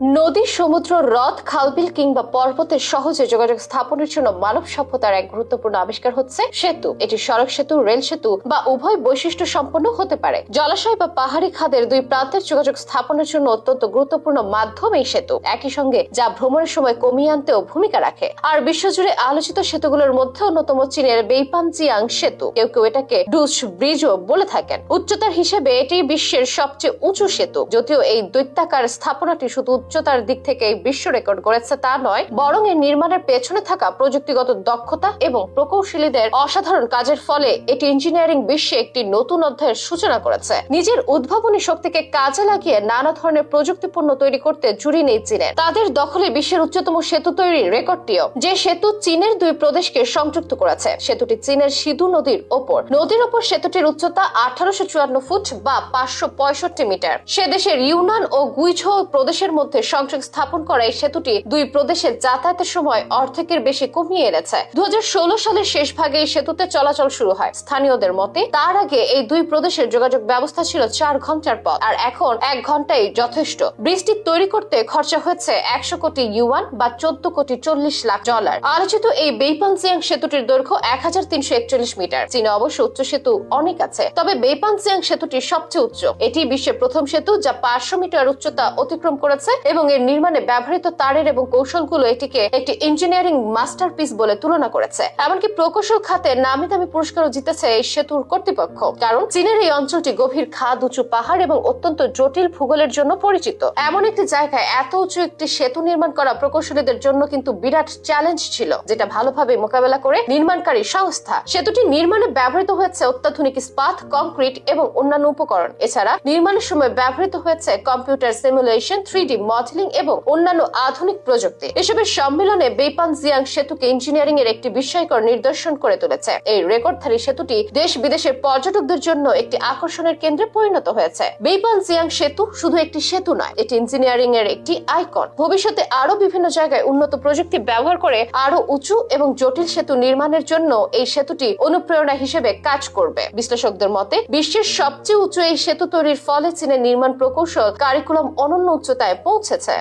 নদী সমুদ্র, হ্রদ, খালবিল কিংবা পর্বতের সহজে যোগাযোগ স্থাপনের জন্য মানব সভ্যতার এক গুরুত্বপূর্ণ আবিষ্কার হচ্ছে সেতু। এটি সড়ক সেতু, রেল সেতু বা উভয় বৈশিষ্ট্য সম্পন্ন হতে পারে। জলাশয় বা পাহাড়ি খাদের দুই প্রান্তের যোগাযোগ স্থাপনের জন্য অত্যন্ত গুরুত্বপূর্ণ মাধ্যম এই সেতু। একই সঙ্গে যা ভ্রমণের সময় কমিয়ে আনতেও ভূমিকা রাখে। আর বিশ্বজুড়ে আলোচিত সেতুগুলোর মধ্যে অন্যতম চীনের বেইপানজিয়াং সেতু। কেউ কেউ এটাকে ডুস ব্রিজও বলে থাকেন। উচ্চতার হিসেবে এটি বিশ্বের সবচেয়ে উঁচু সেতু, যদিও এই দৈত্যাকার স্থাপনাটি শুধু উচ্চতার দিক থেকে এই বিশ্ব রেকর্ড করেছে তা নয়, বরং এর নির্মাণের পেছনে থাকা প্রযুক্তিগত দক্ষতা এবং প্রকৌশলীদের অসাধারণ কাজের ফলে এটি ইঞ্জিনিয়ারিং বিশ্বে একটি নতুন অধ্যায়ের সূচনা করেছে। নিজের উদ্ভাবনী শক্তিকে কাজে লাগিয়ে নানা ধরনের প্রযুক্তিপূর্ণ তৈরি করতে জুড়ি নেই চীনের তাদের দখলে বিশ্বের উচ্চতম সেতু তৈরির রেকর্ডটিও, যে সেতু চীনের দুই প্রদেশকে সংযুক্ত করেছে। সেতুটি চীনের সিধু নদীর ওপর। নদীর ওপর সেতুটির উচ্চতা আঠারোশো চুয়ান্ন ফুট বা পাঁচশো পঁয়ষট্টি মিটার। সে দেশের ইউনান ও গুইঝো প্রদেশের মধ্যে সংযোগ স্থাপন করা এই সেতুটি দুই প্রদেশের যাতায়াতের সময় অর্ধেকের বেশি কমিয়ে এনেছে। দু সালের শেষ ভাগে এই সেতুতে চলাচল শুরু হয়। স্থানীয়দের মতে, তার আগে এই দুই প্রদেশের যোগাযোগ ব্যবস্থা ছিল চার ঘণ্টার পথ, আর এখন এক ঘন্টাই যথেষ্ট। ব্রিজটি তৈরি করতে খরচা হয়েছে একশো কোটি ইউয়ান বা চোদ্দ কোটি চল্লিশ লাখ ডলার। আলোচিত এই বেইপানজিয়াং সেতুটির দৈর্ঘ্য এক হাজার তিনশো একচল্লিশ মিটার। চীনে অবশ্য উচ্চ সেতু অনেক আছে, তবে বেইপানজিয়াং সেতুটি সবচেয়ে উচ্চ। এটি বিশ্বের প্রথম সেতু যা পাঁচশো মিটার উচ্চতা অতিক্রম করেছে। এবং এর নির্মাণে ব্যবহৃত তারের এবং কৌশলগুলো এটিকে একটি ইঞ্জিনিয়ারিং মাস্টারপিস বলে তুলনা করেছে। এমনকি প্রকৌশল খাতে নামি দামি পুরস্কারও জিতেছে এই সেতুর কর্তৃপক্ষ। কারণ চীনের এই অঞ্চলটি গভীর খাদ, উঁচু পাহাড় এবং অত্যন্ত জটিল ভূগোলের জন্য পরিচিত। এমন একটি জায়গায় এত উঁচু একটি সেতু নির্মাণ করা প্রকৌশলীদের জন্য কিন্তু বিরাট চ্যালেঞ্জ ছিল, যেটা ভালোভাবে মোকাবেলা করে নির্মাণকারী সংস্থা। সেতুটি নির্মাণে ব্যবহৃত হয়েছে অত্যাধুনিক ইস্পাত কংক্রিট এবং অন্যান্য উপকরণ। এছাড়া নির্মাণের সময় ব্যবহৃত হয়েছে computer simulation three D modelling এবং অন্যান্য আধুনিক প্রযুক্তি। এসবের সম্মেলনে বেইপান জিয়াং সেতুকে ইঞ্জিনিয়ারিং এর একটি বিস্ময়কর নিদর্শন করে তুলেছে। এই রেকর্ডধারী সেতুটি দেশ বিদেশের পর্যটকদের জন্য একটি আকর্ষণের কেন্দ্রে পরিণত হয়েছে। বেইপান জিয়াং সেতু শুধু একটি সেতু নয়, এটি ইঞ্জিনিয়ারিং এর একটি আইকন ভবিষ্যতে আরও বিভিন্ন জায়গায় উন্নত প্রযুক্তি ব্যবহার করে আরও উঁচু এবং জটিল সেতু নির্মাণের জন্য এই সেতুটি অনুপ্রেরণা হিসেবে কাজ করবে। বিশ্লেষকদের মতে, বিশ্বের সবচেয়ে উঁচু এই সেতু তৈরির ফলে চীনের নির্মাণ প্রকৌশল কারিকুলাম অনন্য উচ্চতায় পৌঁছেছে